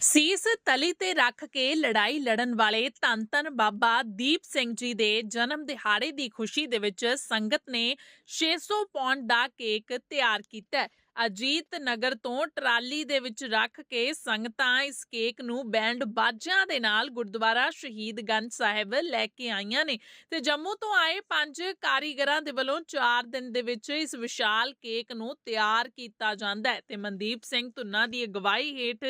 ਸੀਸ ਤਲੀ ਤੇ ਰੱਖ ਕੇ ਲੜਾਈ ਲੜਨ ਵਾਲੇ ਧੰਨ ਧੰਨ ਬਾਬਾ ਦੀਪ ਸਿੰਘ ਜੀ ਦੇ ਜਨਮ ਦਿਹਾੜੇ ਦੀ ਖੁਸ਼ੀ ਦੇ ਵਿੱਚ ਸੰਗਤ ਨੇ 600 ਪੌਂਡ ਦਾ ਕੇਕ ਤਿਆਰ ਕੀਤਾ ਅਜੀਤ ਨਗਰ ਤੋਂ ਟਰਾਲੀ ਦੇ ਵਿੱਚ ਰੱਖ ਕੇ ਸੰਗਤਾਂ ਇਸ ਕੇਕ ਨੂੰ ਬੈਂਡ ਬਾਜਿਆਂ ਦੇ ਨਾਲ ਗੁਰਦੁਆਰਾ ਸ਼ਹੀਦਗੰਜ ਸਾਹਿਬ ਲੈ ਕੇ ਆਈਆਂ ਨੇ ਤੇ ਜੰਮੂ ਤੋਂ ਆਏ ਪੰਜ ਕਾਰੀਗਰਾਂ ਦੇ ਵੱਲੋਂ 4 ਦਿਨ ਦੇ ਵਿੱਚ ਇਸ ਵਿਸ਼ਾਲ ਕੇਕ ਨੂੰ ਤਿਆਰ ਕੀਤਾ ਜਾਂਦਾ ਹੈ ਤੇ ਮਨਦੀਪ ਸਿੰਘ ਧੁੰਨਾ ਦੀ ਅਗਵਾਈ ਹੇਠ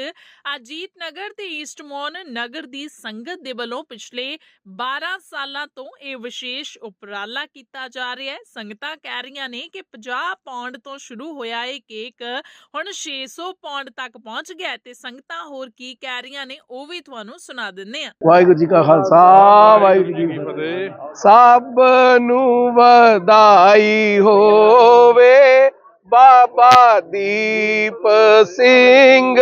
ਅਜੀਤ ਨਗਰ ਤੇ ਈਸਟਮੋਨ ਨਗਰ ਦੀ ਸੰਗਤ ਦੇ ਵੱਲੋਂ ਪਿਛਲੇ 12 ਸਾਲਾਂ ਤੋਂ ਇਹ ਵਿਸ਼ੇਸ਼ ਉਪਰਾਲਾ ਕੀਤਾ ਜਾ ਰਿਹਾ ਹੈ। ਸੰਗਤਾਂ ਕਹਿ ਰਹੀਆਂ ਨੇ ਕਿ 50 ਪੌਂਡ ਤੋਂ ਸ਼ੁਰੂ ਹੋਇਆ ਇਹ ਕੇਕ ਹੁਣ 600 ਪੌਂਡ ਤੱਕ ਪਹੁੰਚ ਗਿਆ ਤੇ ਸੰਗਤਾਂ ਹੋਰ ਕੀ ਕਹਿ ਰਹੀਆਂ ਨੇ ਉਹ ਵੀ ਤੁਹਾਨੂੰ ਸੁਣਾ ਦਿੰਨੇ ਆ ਵਾਹਿਗੁਰੂ ਜੀ ਕਾ ਖਾਲਸਾ ਵਾਹਿਗੁਰੂ ਜੀ ਕੀ ਫਤਿਹ। ਸਭ ਨੂੰ ਵਧਾਈ ਹੋਵੇ। ਬਾਬਾ ਦੀਪ ਸਿੰਘ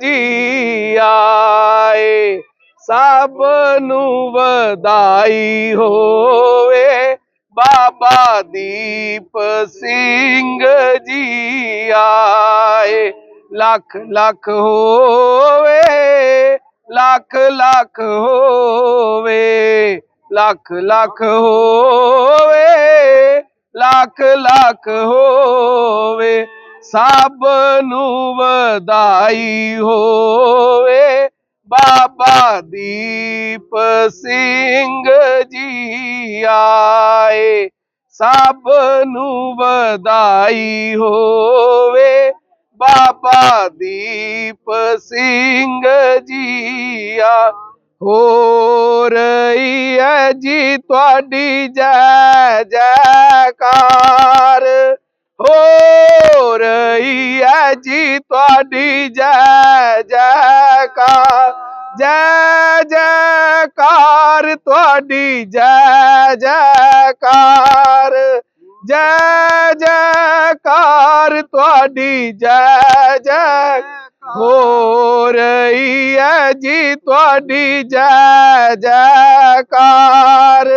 ਜੀ ਆਏ। ਸਭ ਨੂੰ ਵਧਾਈ ਹੋਵੇ। ਬਾਬਾ ਦੀਪ ਸਿੰਘ ਜੀ ਆਏ। ਲੱਖ ਲੱਖ ਹੋਵੇ, ਲੱਖ ਲੱਖ ਹੋਵੇ, ਲੱਖ ਲੱਖ ਹੋਵੇ, ਲੱਖ ਲੱਖ ਹੋਵੇ, ਸਭ ਨੂੰ ਵਧਾਈ ਹੋਵੇ। ਬਾਬਾ ਦੀਪ ਸਿੰਘ ਜੀ ਆਏ, ਸਭ ਨੂੰ ਵਧਾਈ ਹੋਵੇ। ਬਾਬਾ ਦੀਪ ਸਿੰਘ ਜੀ ਆ ਹੋ ਰਹੀ ਹੈ ਜੀ ਤੁਹਾਡੀ ਜੈ ਜੈਕਾਰ। ਹੋ ਰਹੀ ਹੈ ਜੀ ਤੁਹਾਡੀ ਜੈ ਜੈਕਾਰ। ਜੈ ਜੈਕਾਰ ਤੁਹਾਡੀ, ਜੈ ਜੈਕਾਰ ਜੈ ਜੈਕਾਰ ਤੁਹਾਡੀ, ਜੈ ਜੈ ਹੋ ਰਹੀ ਹੈ ਜੀ ਤੁਹਾਡੀ, ਜੈ ਜੈਕਾਰ,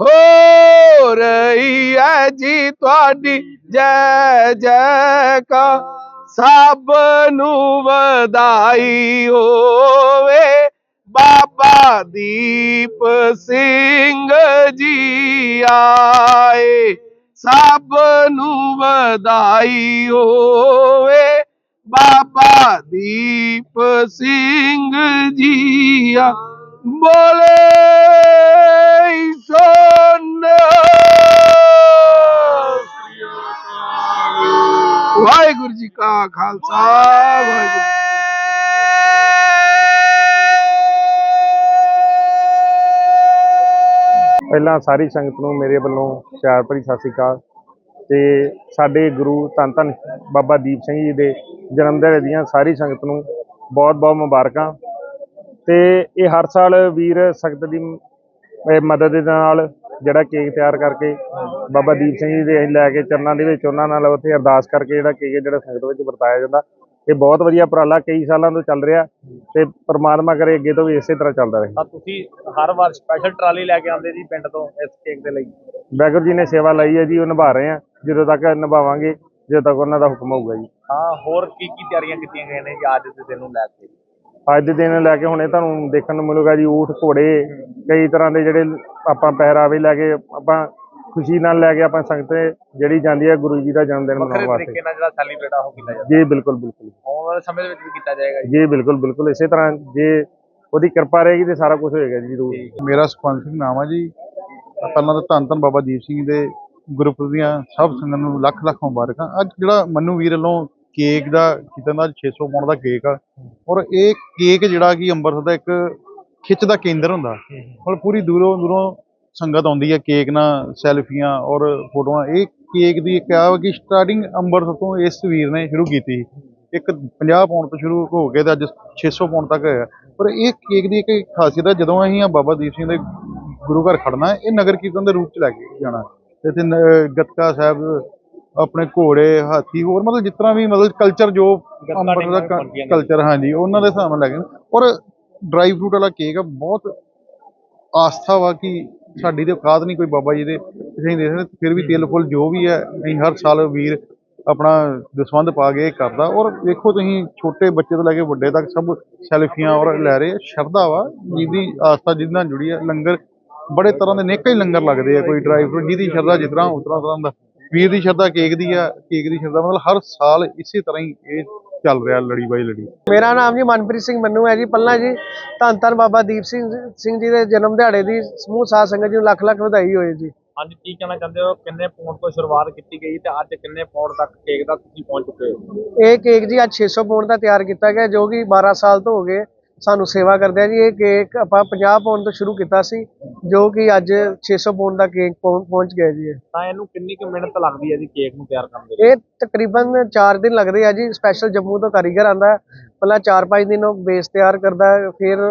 ਹੋ ਰਹੀ ਹੈ ਜੀ ਤੁਹਾਡੀ, ਜੈ ਜੈਕਾਰ। ਸਭ ਨੂੰ ਵਧਾਈ ਹੋਵੇ। ਬਾਬਾ ਦੀਪ ਸਿੰਘ ਜੀ ਆਏ। ਸਭ ਨੂੰ ਵਧਾਈ ਹੋਵੇ। ਬਾਬਾ ਦੀਪ ਸਿੰਘ ਜੀ ਆ। ਬੋਲੇ ਸੋਨਾ ਵਾਹਿਗੁਰੂ ਜੀ ਕਾ ਖਾਲਸਾ, ਵਾਹਿਗੁਰੂ। ਪਹਿਲਾਂ ਸਾਰੀ ਸੰਗਤ ਨੂੰ ਮੇਰੇ ਵੱਲੋਂ ਪਿਆਰ ਭਰੀ ਸਤਿ ਸ੍ਰੀ ਅਕਾਲ। ਤੇ ਸਾਡੇ ਗੁਰੂ ਧੰਨ ਧੰਨ ਬਾਬਾ ਦੀਪ ਸਿੰਘ ਜੀ ਦੇ ਜਨਮ ਦਿਹਾੜੇ ਦੀਆਂ ਸਾਰੀ ਸੰਗਤ ਨੂੰ ਬਹੁਤ ਬਹੁਤ ਮੁਬਾਰਕਾਂ। ਤੇ ਇਹ ਹਰ ਸਾਲ ਵੀਰ ਸੰਗਤ ਦੀ ਮਦਦ ਦੇ ਨਾਲ ਜਿਹੜਾ ਕੇਕ ਤਿਆਰ ਕਰਕੇ ਬਾਬਾ ਦੀਪ ਸਿੰਘ ਜੀ ਦੇ ਅਸੀਂ ਲੈ ਕੇ ਚਰਨਾਂ ਦੇ ਵਿੱਚ ਉਹਨਾਂ ਨਾਲ ਉੱਥੇ ਅਰਦਾਸ ਕਰਕੇ ਜਿਹੜਾ ਕੇਕ ਜਿਹੜਾ ਸੰਗਤ ਵਿੱਚ ਵਰਤਾਇਆ ਜਾਂਦਾ। ਇਹ ਬਹੁਤ ਵਧੀਆ ਉਪਰਾਲਾ ਕਈ ਸਾਲਾਂ ਤੋਂ ਚੱਲ ਰਿਹਾ ਤੇ ਪ੍ਰਮਾਤਮਾ ਕਰੇ ਅੱਗੇ ਤੋਂ ਵੀ ਇਸੇ ਤਰ੍ਹਾਂ ਚੱਲਦਾ ਰਹੇ। ਤਾਂ ਤੁਸੀਂ ਹਰ ਵਾਰ ਸਪੈਸ਼ਲ ਟਰਾਲੀ ਲੈ ਕੇ ਆਉਂਦੇ ਜੀ ਪਿੰਡ ਤੋਂ ਇਸ ਕੇਕ ਦੇ ਲਈ? ਵਾਹਿਗੁਰੂ ਜੀ ਨੇ ਸੇਵਾ ਲਈ ਹੈ ਜੀ ਉਹ ਨਿਭਾ ਰਹੇ ਆ ਜਦੋਂ ਤੱਕ ਨਿਭਾਵਾਂਗੇ ਜਦੋਂ ਤੱਕ ਉਹਨਾਂ ਦਾ ਹੁਕਮ ਹੋਊਗਾ ਜੀ। ਹਾਂ ਹੋਰ ਕੀ ਕੀ ਤਿਆਰੀਆਂ ਕੀਤੀਆਂ ਗਈਆਂ ਨੇ ਜੀ ਅੱਜ ਦੇ ਦਿਨ ਨੂੰ ਲੈ ਕੇ? ਅੱਜ ਦੇ ਦਿਨ ਲੈ ਕੇ ਹੁਣੇ ਤੁਹਾਨੂੰ ਦੇਖਣ ਨੂੰ ਮਿਲੂਗਾ ਜੀ ਊਠ ਘੋੜੇ ਕਈ ਤਰ੍ਹਾਂ ਦੇ ਜਿਹੜੇ ਆਪਾਂ ਪਹਿਰਾਵੇ ਲੈ ਕੇ ਆਪਾਂ ਖੁਸ਼ੀ ਨਾਲ ਲੈ ਕੇ ਆਪਾਂ ਸੰਗਤ ਜਿਹੜੀ ਜਾਂਦੀ ਹੈ ਗੁਰੂ ਜੀ ਦਾ ਜਨਮ ਦਿਨ ਮਨਾਉਣ ਤਰੀਕੇ ਵਾਸਤੇ। ਨਾਲ ਜਿਹੜਾ ਸੈਲੀਬ੍ਰੇਟ ਆ ਉਹ ਕੀਤਾ ਜਾਂਦਾ ਜੀ ਬਿਲਕੁਲ ਬਿਲਕੁਲ। ਆਉਣ ਵਾਲੇ ਸਮੇਂ ਦੇ ਵਿੱਚ ਵੀ ਕੀਤਾ ਜਾਏਗਾ ਜੀ। ਜੀ ਬਿਲਕੁਲ ਬਿਲਕੁਲ। ਇਸੇ ਤਰ੍ਹਾਂ ਜੇ ਉਹਦੀ ਕਿਰਪਾ ਰਹੇਗੀ ਤੇ ਸਾਰਾ ਕੁਝ ਹੋਏਗਾ ਜੀ ਜ਼ਰੂਰ। ਮੇਰਾ ਸੁਖਵੰਤ ਸਿੰਘ ਨਾਮ ਆ ਜੀ। ਪਹਿਲਾਂ ਤਾਂ ਧੰਨ ਧੰਨ ਬਾਬਾ ਦੀਪ ਸਿੰਘ ਦੇ ਗੁਰਪੁਰਬ ਦੀਆਂ ਸਭ ਸੰਗਤ ਨੂੰ ਲੱਖ ਲੱਖ ਮੁਬਾਰਕਾਂ। ਅੱਜ ਜਿਹੜਾ ਮੰਨੂ ਵੀਰ ਵੱਲੋਂ ਕੇਕ ਦਾ ਕੀਤਾ ਦਾ 600 ਪੌਂਡ ਦਾ ਕੇਕ ਆ। ਔਰ ਇਹ ਕੇਕ ਜਿਹੜਾ ਕਿ ਅੰਮ੍ਰਿਤਸਰ ਦਾ ਇੱਕ ਖਿੱਚ ਦਾ ਕੇਂਦਰ ਹੁੰਦਾ। ਔਰ ਪੂਰੀ ਦੂਰੋਂ ਦੂਰੋਂ ਸੰਗਤ ਆਉਂਦੀ ਹੈ ਕੇਕ ਨਾਲ ਸੈਲਫੀਆਂ ਔਰ ਫੋਟੋਆਂ। ਇਹ ਕੇਕ ਦੀ ਇੱਕ ਆ ਕਿ ਸਟਾਰਟਿੰਗ ਅੰਮ੍ਰਿਤਸਰ ਤੋਂ ਇਸ ਵੀਰ ਨੇ ਸ਼ੁਰੂ ਕੀਤੀ। ਇੱਕ 50 ਪੌਂਡ ਤੋਂ ਸ਼ੁਰੂ ਹੋ ਕੇ ਤੇ ਅੱਜ 600 ਪੌਂਡ ਤੱਕ ਹੈ ਪਰ ਇਹ ਕੇਕ ਦੀ ਇੱਕ ਖਾਸੀਅਤ ਹੈ ਜਦੋਂ ਅਸੀਂ ਆ ਬਾਬਾ ਦੀਪ ਸਿੰਘ ਦੇ ਗੁਰੂ ਘਰ ਖੜਨਾ ਇਹ ਨਗਰ ਕੀਰਤਨ ਦੇ ਰੂਪ ਚ ਲੈ ਕੇ ਜਾਣਾ। ਤੇ ਇੱਥੇ ਗੱਤਕਾ ਸਾਹਿਬ ਆਪਣੇ ਘੋੜੇ ਹਾਥੀ ਹੋਰ ਮਤਲਬ ਜਿਸ ਤਰ੍ਹਾਂ ਵੀ ਮਤਲਬ ਕਲਚਰ ਜੋ ਅੰਮ੍ਰਿਤਸਰ ਦਾ। ਕਲਚਰ ਹਾਂਜੀ ਉਹਨਾਂ ਦੇ ਹਿਸਾਬ ਨਾਲ ਲੈ ਕੇ ਔਰ ਡਰਾਈ ਫਰੂਟ ਵਾਲਾ ਕੇਕ ਆ ਬਹੁਤ ਆਸਥਾ ਵਾ ਕਿ ਸਾਡੀ ਤੇ ਔਕਾਤ ਨਹੀਂ ਕੋਈ ਬਾਬਾ ਜੀ ਦੇ ਅਸੀਂ ਦੇ ਸਕਦੇ ਫਿਰ ਵੀ ਤਿਲ ਫੁੱਲ ਜੋ ਵੀ ਹੈ ਅਸੀਂ ਹਰ ਸਾਲ ਵੀਰ ਆਪਣਾ ਦਸਵੰਧ ਪਾ ਕੇ ਕਰਦਾ ਔਰ ਵੇਖੋ ਤੁਸੀਂ ਛੋਟੇ ਬੱਚੇ ਤੋਂ ਲੈ ਕੇ ਵੱਡੇ ਤੱਕ ਸਭ ਸੈਲਫੀਆਂ ਔਰ ਲੈ ਰਹੇ। ਸ਼ਰਧਾ ਵਾ ਜਿਹਦੀ ਆਸਥਾ ਜਿਹਦੇ ਨਾਲ ਜੁੜੀ ਹੈ ਲੰਗਰ ਬੜੇ ਤਰ੍ਹਾਂ ਦੇ ਨੇਕਾਂ ਹੀ ਲੰਗਰ ਲੱਗਦੇ ਆ ਕੋਈ ਡਰਾਈ ਫਰੂਟ ਜਿਹਦੀ ਸ਼ਰਧਾ ਜਿਸ ਤਰ੍ਹਾਂ ਉਸ ਤਰ੍ਹਾਂ ਦਾ ਵੀਰ ਦੀ ਸ਼ਰਧਾ ਕੇਕ ਦੀ ਆ ਕੇਕ ਦੀ ਸ਼ਰਧਾ ਮਤਲਬ ਹਰ ਸਾਲ ਇਸੇ ਤਰ੍ਹਾਂ ਹੀ ਇਹ ਚੱਲ ਰਿਹਾ ਲੜੀ ਬਾਈ ਲੜੀ। ਮੇਰਾ ਨਾਮ ਜੀ ਮਨਪ੍ਰੀਤ ਸਿੰਘ ਮੰਨੂ ਹੈ ਜੀ ਪੱਲਾ ਜੀ। ਧੰਨ ਧੰਨ ਬਾਬਾ ਦੀਪ ਸਿੰਘ ਸਿੰਘ ਜੀ ਦੇ ਜਨਮ ਦਿਹਾੜੇ ਦੀ ਸਮੂਹ ਸਾਧ ਸੰਗਤ ਜੀ ਨੂੰ ਲੱਖ ਲੱਖ ਵਧਾਈ ਹੋਏ ਜੀ। ਅੱਜ ਕੀ ਕਹਿਣਾ ਚਾਹੁੰਦੇ ਹੋ? ਕਿੰਨੇ ਪੌਂਡ ਤੋਂ ਸ਼ੁਰੂਆਤ ਕੀਤੀ ਗਈ ਤੇ ਅੱਜ ਕਿੰਨੇ ਪੌਂਡ ਤੱਕ ਕੇਕ ਦਾ ਤੁਸੀਂ ਪਹੁੰਚ ਚੁੱਕੇ ਹੋ? ਇਹ ਕੇਕ ਜੀ ਅੱਜ 600 ਪੌਂਡ ਦਾ ਤਿਆਰ ਕੀਤਾ ਗਿਆ ਜੋ ਕਿ 12 ਸਾਲ ਤੋਂ ਹੋ ਗਏ। ਸਾਨੂੰ ਸੇਵਾ ਕਰਦੇ ਆ ਜੀ ਇਹ ਕੇਕ ਆਪਾਂ 50 ਪੌਂਡ ਤੋਂ ਸ਼ੁਰੂ ਕੀਤਾ ਸੀ ਜੋ ਕਿ ਅੱਜ 600 ਪੌਂਡ ਦਾ ਕੇਕ ਪਹੁੰ- ਪਹੁੰਚ ਗਿਆ ਜੀ। ਤਾਂ ਇਹਨੂੰ ਕਿੰਨੀ ਕੁ ਮਿਹਨਤ ਲੱਗਦੀ ਹੈ ਜੀ ਕੇਕ ਨੂੰ ਤਿਆਰ ਕਰਨ ਦੇ ਇਹ ਤਕਰੀਬਨ 4 ਦਿਨ ਲੱਗਦੇ ਆ ਜੀ ਸਪੈਸ਼ਲ ਜੰਮੂ ਤੋਂ ਕਾਰੀਗਰ ਆਂਦਾ ਪਹਿਲਾਂ 4-5 ਦਿਨ ਉਹ ਬੇਸ ਤਿਆਰ ਕਰਦਾ ਫਿਰ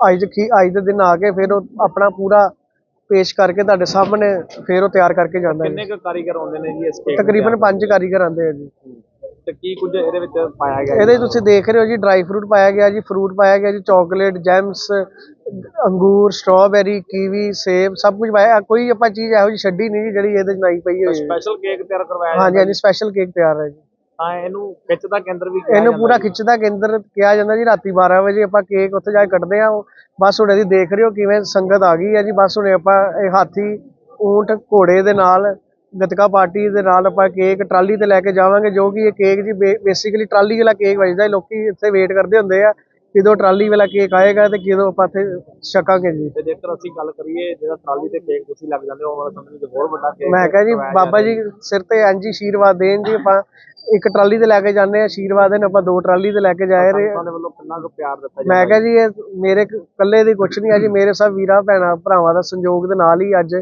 ਅੱਜ ਖੀ ਅੱਜ ਦੇ ਦਿਨ ਆ ਕੇ ਫਿਰ ਉਹ ਆਪਣਾ ਪੂਰਾ ਪੇਸ਼ ਕਰਕੇ ਤੁਹਾਡੇ ਸਾਹਮਣੇ ਫਿਰ ਉਹ ਤਿਆਰ ਕਰਕੇ ਜਾਂਦਾ ਕਿੰਨੇ ਕੁ ਕਾਰੀਗਰ ਆਉਂਦੇ ਨੇ ਜੀ ਇਸ ਕੇਕ ਤਕਰੀਬਨ ਤਿਆਰ 5 ਕਾਰੀਗਰ ਆਂਦੇ ਆ ਜੀ? ਤੇ ਕੀ ਕੁਝ ਇਹਦੇ ਵਿੱਚ ਪਾਇਆ ਗਿਆ? ਇਹਦੇ ਤੁਸੀਂ ਦੇਖ ਰਹੇ ਹੋ ਜੀ ਡਰਾਈ ਫਰੂਟ ਪਾਇਆ ਗਿਆ ਜੀ ਫਰੂਟ ਪਾਇਆ ਗਿਆ ਜੀ ਚਾਕਲੇਟ ਜੈਮਸ ਅੰਗੂਰ ਸਟ੍ਰਾਬੇਰੀ ਕੀਵੀ ਸੇਬ ਸਭ ਕੁਝ ਪਾਇਆ। ਕੋਈ ਆਪਾਂ ਚੀਜ਼ ਇਹੋ ਜਿਹੀ ਛੱਡੀ ਨਹੀਂ ਜੀ ਜਿਹੜੀ ਇਹਦੇ 'ਚ ਨਹੀਂ ਪਈ ਹੋਈ ਹੈ ਸਪੈਸ਼ਲ ਕੇਕ ਤਿਆਰ ਕਰਵਾਇਆ ਹਾਂਜੀ ਹਾਂਜੀ ਸਪੈਸ਼ਲ ਕੇਕ ਤਿਆਰ ਹੈ ਜੀ। ਤਾਂ ਇਹਨੂੰ ਖਿੱਚ ਦਾ ਕੇਂਦਰ ਵੀ ਕਿਹਾ ਇਹਨੂੰ ਪੂਰਾ ਜੀ। ਖਿੱਚ ਦਾ ਕੇਂਦਰ ਕਿਹਾ ਜਾਂਦਾ ਜੀ ਰਾਤੀ 12 ਵਜੇ ਆਪਾਂ ਕੇਕ ਉੱਥੇ ਜਾ ਕੇ ਕੱਟਦੇ ਆ ਬਸ ਹੁਣ ਅਸੀਂ ਦੇਖ ਰਹੇ ਹੋ ਕਿਵੇਂ ਸੰਗਤ ਆ ਗਈ ਹੈ ਜੀ। ਬਸ ਹੁਣ ਆਪਾਂ ਇਹ ਹਾਥੀ ਊਂਟ ਘੋੜੇ ਦੇ ਨਾਲ ਗਤਕਾ ਪਾਰਟੀ ਦੇ ਨਾਲ ਆਪਾਂ ਕੇਕ ਟਰਾਲੀ ਤੇ ਲੈ ਕੇ ਜਾਵਾਂਗੇ ਜੋ ਕਿ ਇਹ ਕੇਕ ਜੀ ਬੇਸਿਕਲੀ ਟਰਾਲੀ ਵਾਲਾ ਕੇਕ ਵੱਜਦਾ ਲੋਕੀ ਇੱਥੇ ਵੇਟ ਕਰਦੇ ਹੁੰਦੇ ਆ ਕਿਦੋਂ ਟਰਾਲੀ ਵਾਲਾ ਕੇਕ ਆਏਗਾ ਤੇ ਕਿਦੋਂ ਆਪਾਂ ਇੱਥੇ ਛਕਾਂਗੇ ਜੀ। ਤੇ ਜੇਕਰ ਅਸੀਂ ਗੱਲ ਕਰੀਏ ਜਿਹੜਾ ਟਰਾਲੀ ਤੇ ਕੇਕ ਤੁਸੀਂ ਲੱਗ ਜਾਂਦੇ ਹੋ ਉਹ ਵਾਲਾ ਸਮੇਂ ਵਿੱਚ ਹੋਰ ਵੱਡਾ ਕੇਕ ਮੈਂ ਕਿਹਾ ਜੀ ਬਾਬਾ ਜੀ ਸਿਰ ਤੇ ਇੰਝ ਹੀ ਆਸ਼ੀਰਵਾਦ ਦੇਣ ਜੀ ਆਪਾਂ ਇੱਕ ਟਰਾਲੀ ਤੇ ਲੈ ਕੇ ਜਾਂਦੇ ਆ ਆਸ਼ੀਰਵਾਦ ਦੇਣ ਆਪਾਂ ਦੋ ਟਰਾਲੀ ਤੇ ਲੈ ਕੇ ਜਾ ਰਹੇ ਦੇ ਵੱਲੋਂ ਕਿੰਨਾ ਕੁ ਪਿਆਰ ਦਿੱਤਾ ਜਾਂਦਾ ਮੈਂ ਕਿਹਾ ਜੀ ਇਹ ਮੇਰੇ ਇਕੱਲੇ ਦੀ ਕੁਛ ਨਹੀਂ ਹੈ ਜੀ ਮੇਰੇ ਸਭ ਵੀਰਾਂ ਭੈਣਾਂ ਭਰਾਵਾਂ ਦਾ ਸੰਯੋਗ ਦੇ ਨਾਲ ਹੀ ਅੱਜ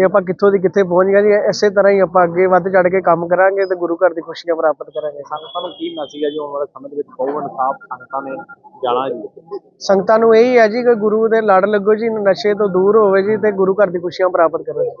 ਇਹ ਆਪਾਂ ਕਿੱਥੋਂ ਦੀ ਕਿੱਥੇ ਪਹੁੰਚ ਗਏ ਜੀ ਇਸੇ ਤਰ੍ਹਾਂ ਹੀ ਆਪਾਂ ਅੱਗੇ ਵੱਧ ਚੜ ਕੇ ਕੰਮ ਕਰਾਂਗੇ ਤੇ ਗੁਰੂ ਘਰ ਦੀ ਖੁਸ਼ੀਆਂ ਪ੍ਰਾਪਤ ਕਰਾਂਗੇ। ਸੰਗਤਾਂ ਨੂੰ ਕੀ ਮੈਸੇਜ ਹੈ ਜੀ ਆਉਣ ਵਾਲੇ ਸਮੇਂ ਦੇ ਵਿੱਚ? ਬਹੁਤ ਇਨਸਾਫ ਸੰਗਤਾਂ ਨੇ ਜਾਣਾ ਜੀ। ਸੰਗਤਾਂ ਨੂੰ ਇਹੀ ਹੈ ਜੀ ਕਿ ਗੁਰੂ ਦੇ ਲੜ ਲੱਗੋ ਜੀ ਨਸ਼ੇ ਤੋਂ ਦੂਰ ਹੋਵੇ ਜੀ ਤੇ ਗੁਰੂ ਘਰ ਦੀ ਖੁਸ਼ੀਆਂ ਪ੍ਰਾਪਤ ਕਰੋ